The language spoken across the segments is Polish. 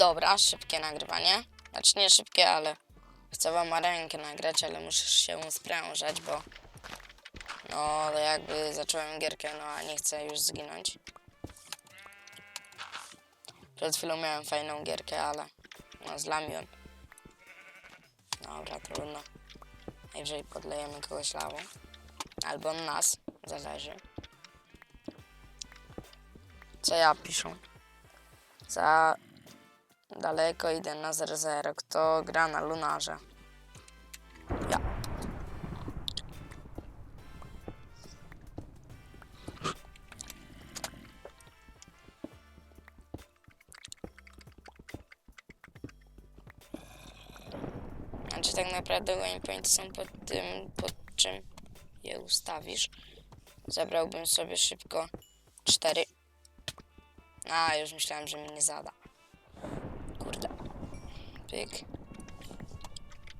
Dobra, szybkie nagrywanie. Znaczy nie szybkie, ale chcę wam rękę nagrać, ale muszę się sprężać, bo no jakby zacząłem gierkę, no a nie chcę już zginąć. Przed chwilą miałem fajną gierkę, ale no zlamiłem. Dobra, trudno. Najwyżej podlejemy kogoś lawą. Albo nas, zależy. Co ja piszę? Za daleko idę na 0-0. Kto gra na lunarze? Ja. Znaczy tak naprawdę waypointy są pod tym, pod czym je ustawisz. Zabrałbym sobie szybko cztery. A, już myślałem, że mi nie zada. Pyk.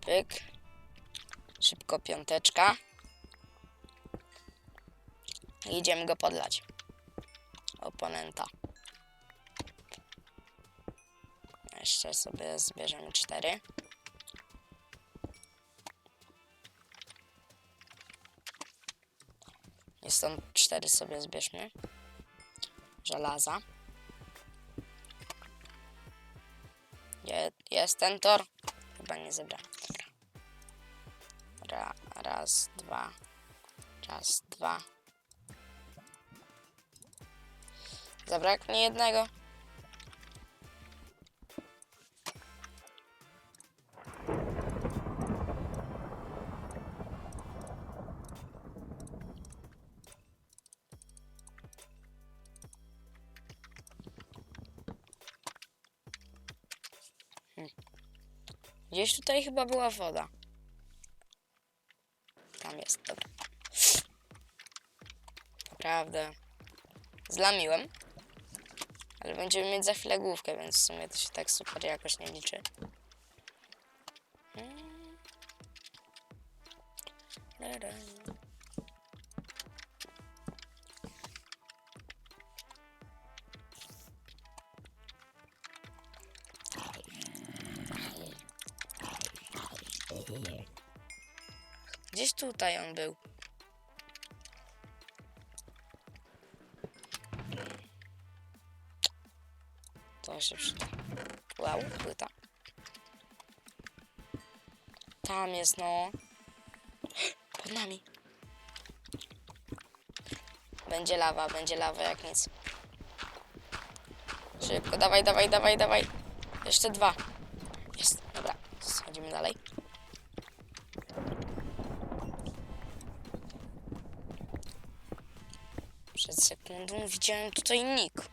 Pyk. Szybko piąteczka. I idziemy go podlać. Oponenta. Jeszcze sobie zbierzemy cztery. I stąd cztery sobie zbierzmy. Żelaza. Jest ten tor? Chyba nie zebrałem. Dobra. Ra, raz, dwa. Raz, dwa. Zabraknie jednego. Gdzieś tutaj chyba była woda. Tam jest, dobra. Naprawdę. Zlamiłem. Ale będziemy mieć za chwilę główkę, więc w sumie to się tak super jakoś nie liczy. Mm. Tutaj on był. To się przyda. Wow, płyta. Tam jest, no. Pod nami. Będzie lawa, będzie lawa jak nic. Szybko, dawaj, dawaj, dawaj, dawaj. Jeszcze dwa. Jest, dobra. Schodzimy dalej. Sekundą widziałem tutaj nick.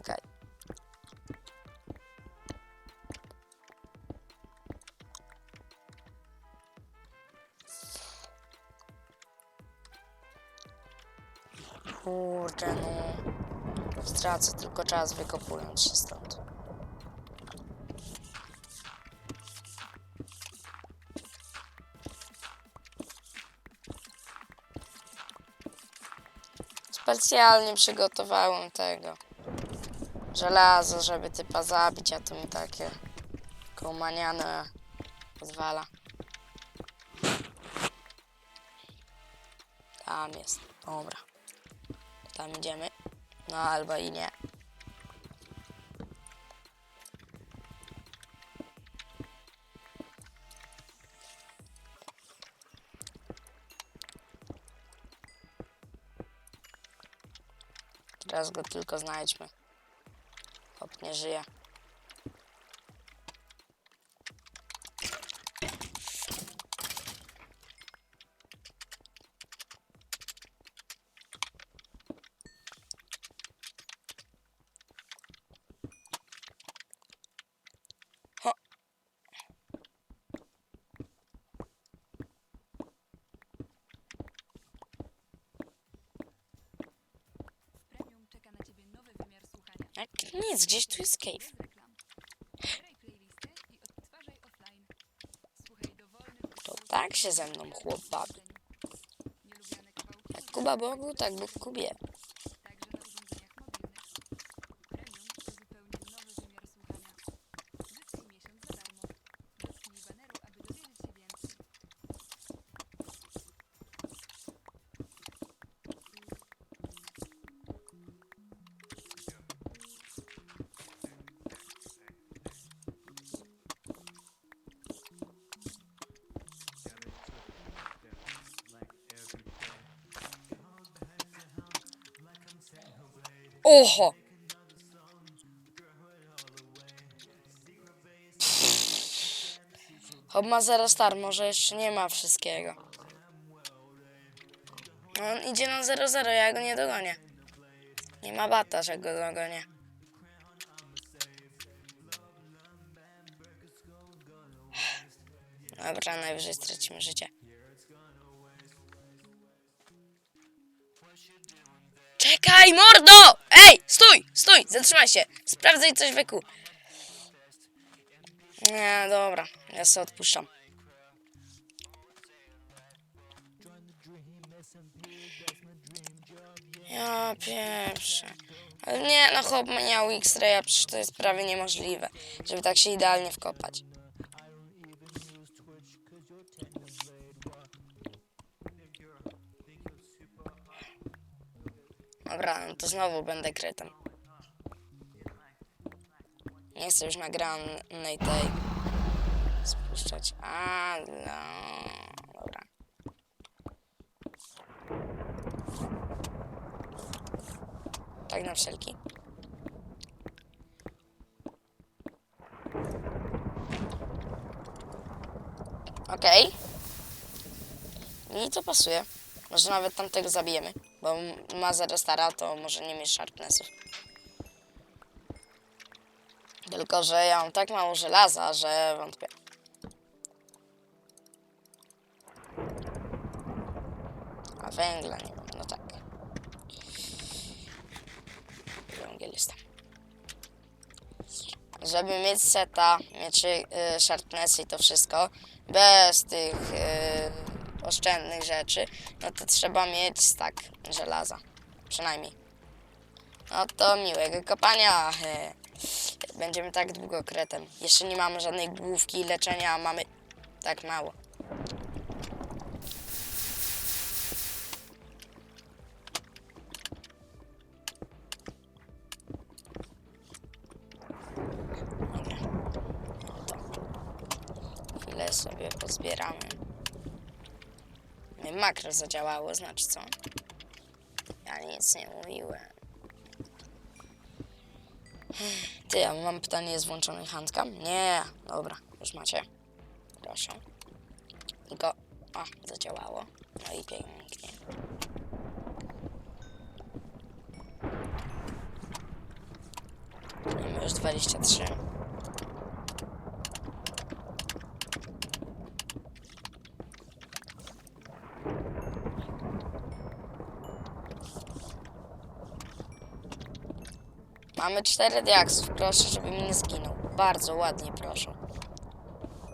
Okej. Kurde no. Stracę tylko czas wykopując się stąd. Specjalnie przygotowałem tego żelazo, żeby typa zabić, a to mi takie kołmaniane pozwala. Tam jest, dobra. Tam idziemy. No albo i nie. Teraz go tylko znajdźmy. Hop, nie żyje. Nic, gdzieś tu jest cave. To tak się ze mną chłop bawi. Jak Kuba Bogu, tak Bóg Kubie. Oho! Hop ma 0 star, może jeszcze nie ma wszystkiego. On idzie na 0-0, ja go nie dogonię. Nie ma bata, że go dogonię. Dobra, najwyżej stracimy życie. Czekaj, mordo! Ej, stój, stój, zatrzymaj się. Sprawdzaj coś wyku. Nie, dobra, ja sobie odpuszczam. Ja pieprzę. Ale nie, no chłop miał X-raya, przecież to jest prawie niemożliwe, żeby tak się idealnie wkopać. Dobra, no to znowu będę krytem. Nie chcę już nagranej tej spuszczać. A, no, dobra. Tak na wszelki. Okej. I to pasuje. Może nawet tamtego zabijemy, bo ma zero stara, to może nie mieć sharpnessów. Tylko, że ja mam tak mało żelaza, że wątpię. A węgla nie mam, no tak. Węgiel jest tam. Żeby mieć seta, mieć y, sharpnessy i to wszystko, bez tych y, oszczędnych rzeczy, no to trzeba mieć stack żelaza. Przynajmniej. No to miłego kopania. Będziemy tak długo kretem. Jeszcze nie mamy żadnej główki leczenia, a mamy tak mało. Dobra. No sobie pozbieramy. Makro zadziałało, znaczy co? Ja nic nie mówiłem. Ty, ja mam pytanie, jest włączony handcam? Nie, dobra, już macie. Proszę. Tylko, a, zadziałało. No i pięknie. Mamy już 23. Mamy cztery diaksów. Proszę, żeby mi nie zginął. Bardzo ładnie, proszę.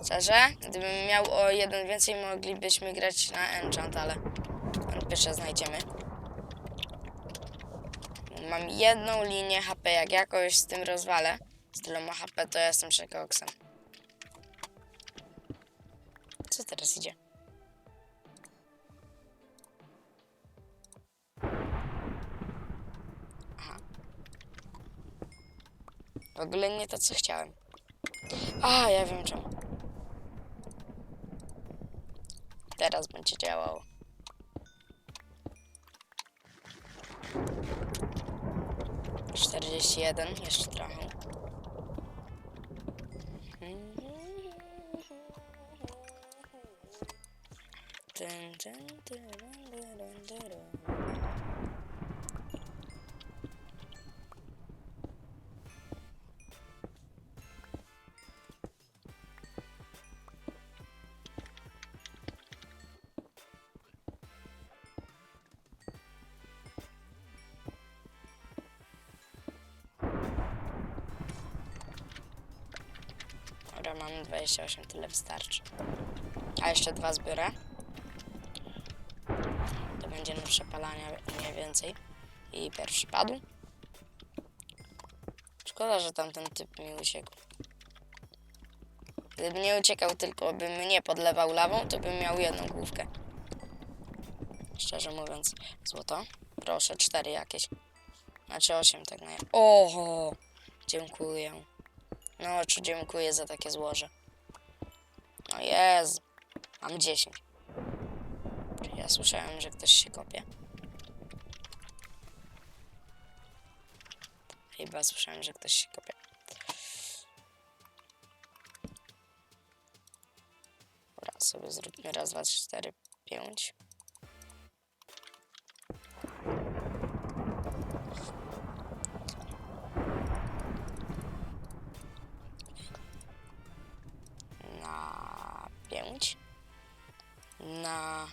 Szczerze, gdybym miał o jeden więcej, moglibyśmy grać na enchant, ale że znajdziemy. Mam jedną linię HP, jak jakoś z tym rozwalę, z tyloma HP, to jestem przekoksem. Co teraz idzie? W ogóle nie to, co chciałem. A, ja wiem czemu. Teraz będzie działało. Czterdzieści jeden, jeszcze trochę. Dun, dun, dun, dun, dun, dun, dun. Mamy 28, tyle wystarczy. A jeszcze dwa zbiorę. To będzie godziny przepalania mniej więcej. I pierwszy padł. Szkoda, że tamten typ mi uciekł. Gdyby nie uciekał, tylko by mnie podlewał lawą, to bym miał jedną główkę. Szczerze mówiąc, złoto. Proszę, cztery jakieś. Znaczy osiem tak na... Oho! Dziękuję. No, czy dziękuję za takie złoże. No jest. Mam 10. Czy ja słyszałem, że ktoś się kopie? Chyba słyszałem, że ktoś się kopie. Dobra, sobie zróbmy raz, dwa, trzy, cztery, pięć. Na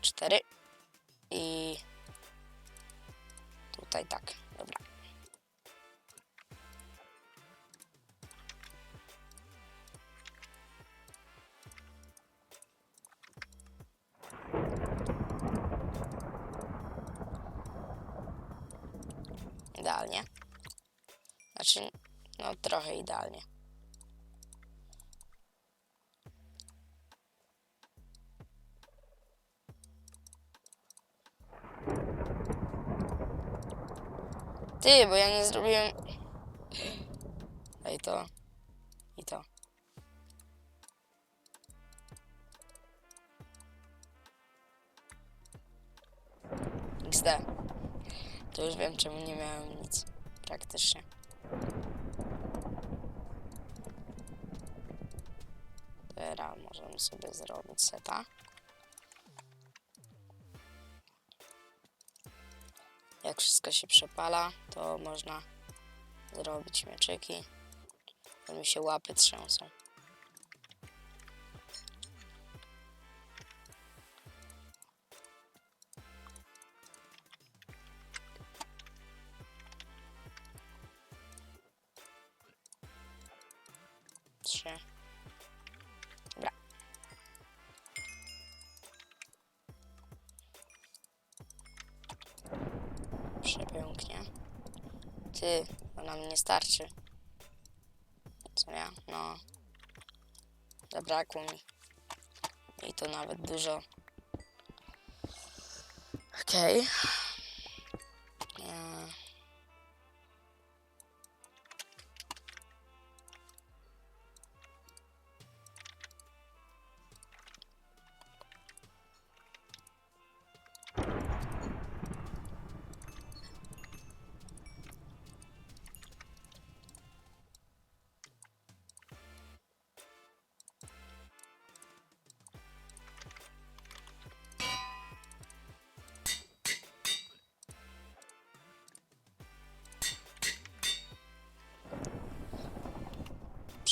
cztery. I tutaj tak, dobra. Idealnie. Znaczy, no trochę idealnie. Ty, bo ja nie zrobiłem... Daj to. I to. XD. To już wiem, czemu nie miałem nic. Praktycznie. Teraz możemy sobie zrobić seta. Jak wszystko się przepala, to można zrobić mieczyki. Bo mi się łapy trzęsą. Ty, to nam nie starczy. Co ja? No. Zabrakło mi. I to nawet dużo. Okej. E,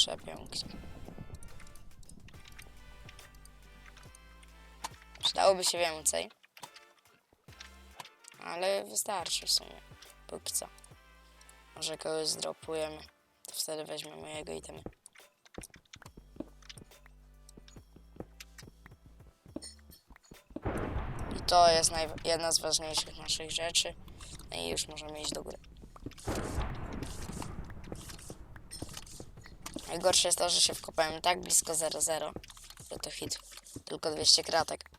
Przepięknie. Przydałoby się więcej. Ale wystarczy w sumie. Póki co. Może kogoś zdropujemy. To wtedy weźmiemy jego itemy. I to jest jedna z ważniejszych naszych rzeczy. No I już możemy iść do góry. Najgorsze jest to, że się wkopałem tak blisko 0-0, że to hit. Tylko 200 kratek.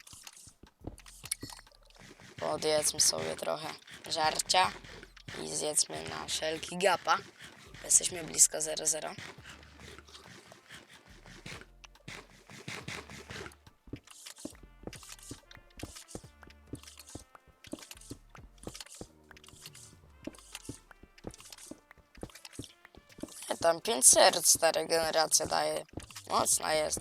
Podjedzmy sobie trochę żarcia i zjedzmy na wszelki gapa. Jesteśmy blisko 0-0. Tam 5 serc ta regeneracja daje. Mocna jest.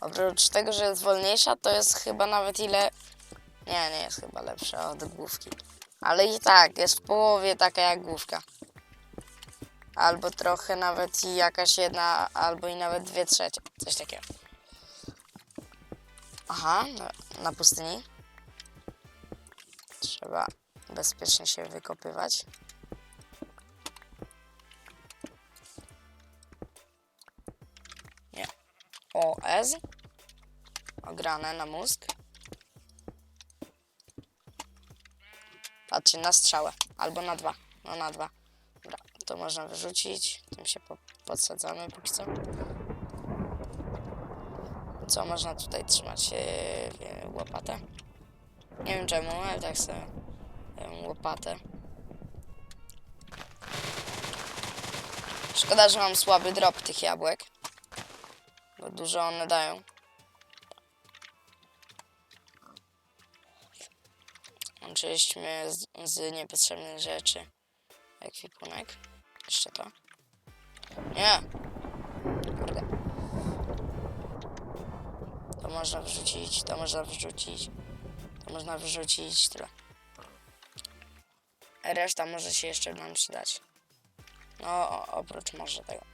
Oprócz tego, że jest wolniejsza, to jest chyba nawet ile... Nie, nie jest chyba lepsza od główki. Ale i tak, jest w połowie taka jak główka. Albo trochę nawet i jakaś jedna, albo i nawet dwie trzecie. Coś takiego. Aha, na pustyni. Trzeba bezpiecznie się wykopywać. OS. Ograne na mózg. Patrzcie, na strzałę. Albo na dwa. No na dwa. Dobra, to można wyrzucić. Tym się po, podsadzamy póki co. Co można tutaj trzymać? Yy, łopatę. Nie wiem czemu, ale tak sobie yy, łopatę. Szkoda, że mam słaby drop tych jabłek. Dużo one dają. Oczywiście z, z niepotrzebnych rzeczy. Ekwipunek. Jeszcze to. Nie! Kurde. To można wrzucić, to można wrzucić. To można wyrzucić, tyle. Reszta może się jeszcze nam przydać. No, oprócz może tego.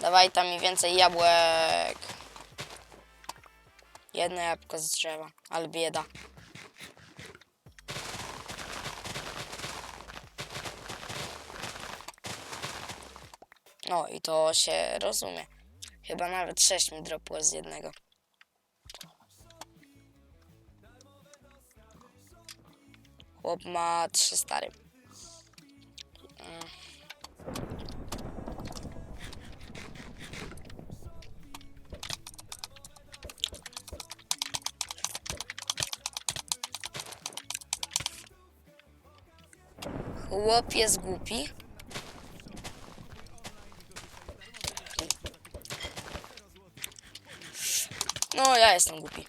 Dawaj tam mi więcej jabłek. Jedno jabłko z drzewa, ale bieda. No i to się rozumie. Chyba nawet sześć mi dropło z jednego. Chłop ma trzy stary. Chłop jest głupi. No, ja jestem głupi.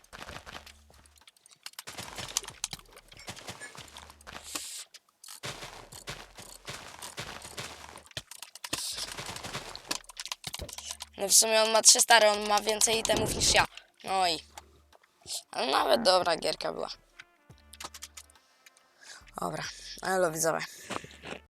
No w sumie on ma trzy stare, on ma więcej itemów niż ja. No i... Ale nawet dobra gierka była. Dobra, elo widzowie.